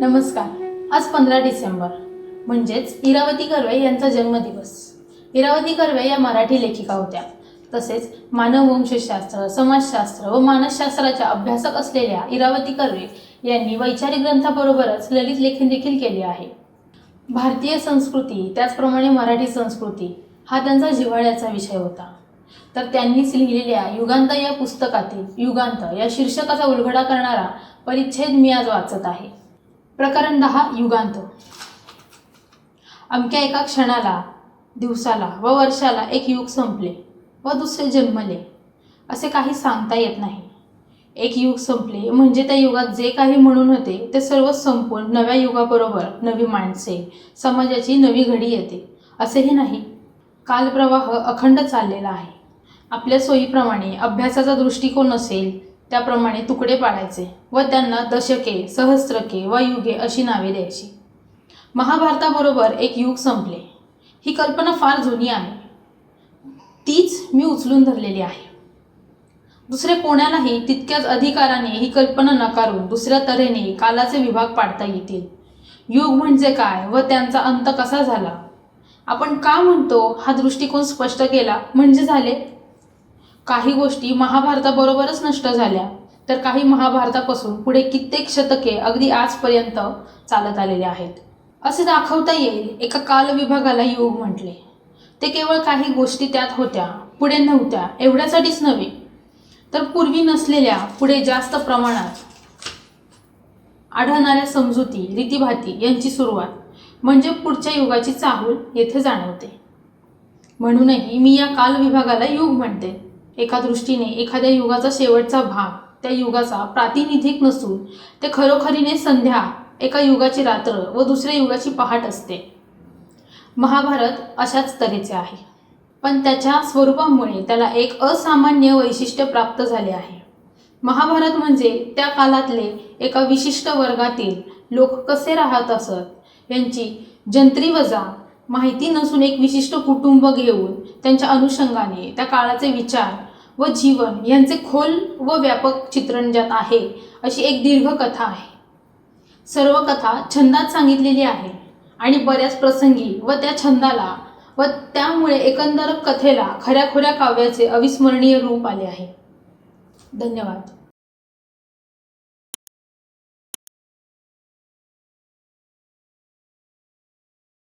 नमस्कार. आज पंधरा डिसेंबर. म्हणजेच इरावती कर्वे यांचा जन्मदिवस. इरावती कर्वे या मराठी लेखिका होत्या. तसेच मानववंशशास्त्र समाजशास्त्र व मानसशास्त्राच्या अभ्यासक असलेल्या इरावती कर्वे यांनी वैचारिक ग्रंथाबरोबरच ललित लेखन देखील केले आहे. भारतीय संस्कृती त्याचप्रमाणे मराठी संस्कृती हा त्यांचा जिव्हाळ्याचा विषय होता. तर त्यांनीच लिहिलेल्या युगांत या पुस्तकातील युगांत या शीर्षकाचा उलगडा करणारा परिच्छेद मी आज वाचत आहे. प्रकरण दहा युगांत. अमक्या एका क्षणाला दिवसाला व वर्षाला एक युग संपले व दुसरे जन्मले असे काही सांगता येत नाही. एक युग संपले म्हणजे त्या युगात जे काही म्हणून होते ते सर्व संपून नव्या युगाबरोबर नवी माणसे समाजाची नवी घडी येते असेही नाही. कालप्रवाह अखंड चाललेला आहे. आपल्या सोयीप्रमाणे अभ्यासाचा दृष्टिकोन असेल त्याप्रमाणे तुकडे पाडायचे व त्यांना दशके सहस्त्रके व युगे अशी नावे द्यायची. महाभारताबरोबर एक युग संपले. ही कल्पना फार जुनी आहे. तीच मी उचलून धरलेली आहे. दुसरे कोणालाही तितक्याच अधिकाराने ही कल्पना नकारून दुसऱ्या तऱ्हेने कालाचे विभाग पाडता येतील. युग म्हणजे काय व त्यांचा अंत कसा झाला? आपण का म्हणतो हा दृष्टिकोन स्पष्ट केला म्हणजे झाले? काही गोष्टी महाभारताबरोबरच नष्ट झाल्या. तर काही महाभारतापासून पुढे कित्येक शतके अगदी आजपर्यंत चालत आलेले आहेत. असे दाखवता येईल एका कालविभागाला युग म्हटले. ते केवळ काही गोष्टी त्यात होत्या पुढे नव्हत्या एवढ्यासाठीच नव्हे. तर पूर्वी नसलेल्या पुढे जास्त प्रमाणात आढळणाऱ्या समजुती रीतीभाती यांची सुरुवात म्हणजे पुढच्या युगाची चाहूल येथे जाणवते. म्हणूनही मी या कालविभागाला युग म्हणते. एका दृष्टीने एखाद्या युगाचा शेवटचा भाग त्या युगाचा प्रातिनिधिक नसून ते खरोखरीने संध्या एका युगाची रात्र व दुसऱ्या युगाची पहाट असते. महाभारत अशाच तऱ्हेचे आहे. पण त्याच्या स्वरूपामुळे त्याला एक असामान्य वैशिष्ट्य प्राप्त झाले आहे. महाभारत म्हणजे त्या कालातले एका विशिष्ट वर्गातील लोक कसे राहत असत यांची जंत्री वजा माहिती नसून एक विशिष्ट कुटुंब घेऊन त्यांच्या अनुषंगाने त्या काळाचे विचार व जीवन यांचे खोल व व्यापक चित्रण ज्यात आहे अशी एक दीर्घ कथा आहे. सर्व कथा छंदात सांगितलेली आहे आणि बऱ्याच प्रसंगी व त्या छंदाला व त्यामुळे एकंदर कथेला खऱ्याखुऱ्या काव्याचे अविस्मरणीय रूप आले आहे. धन्यवाद.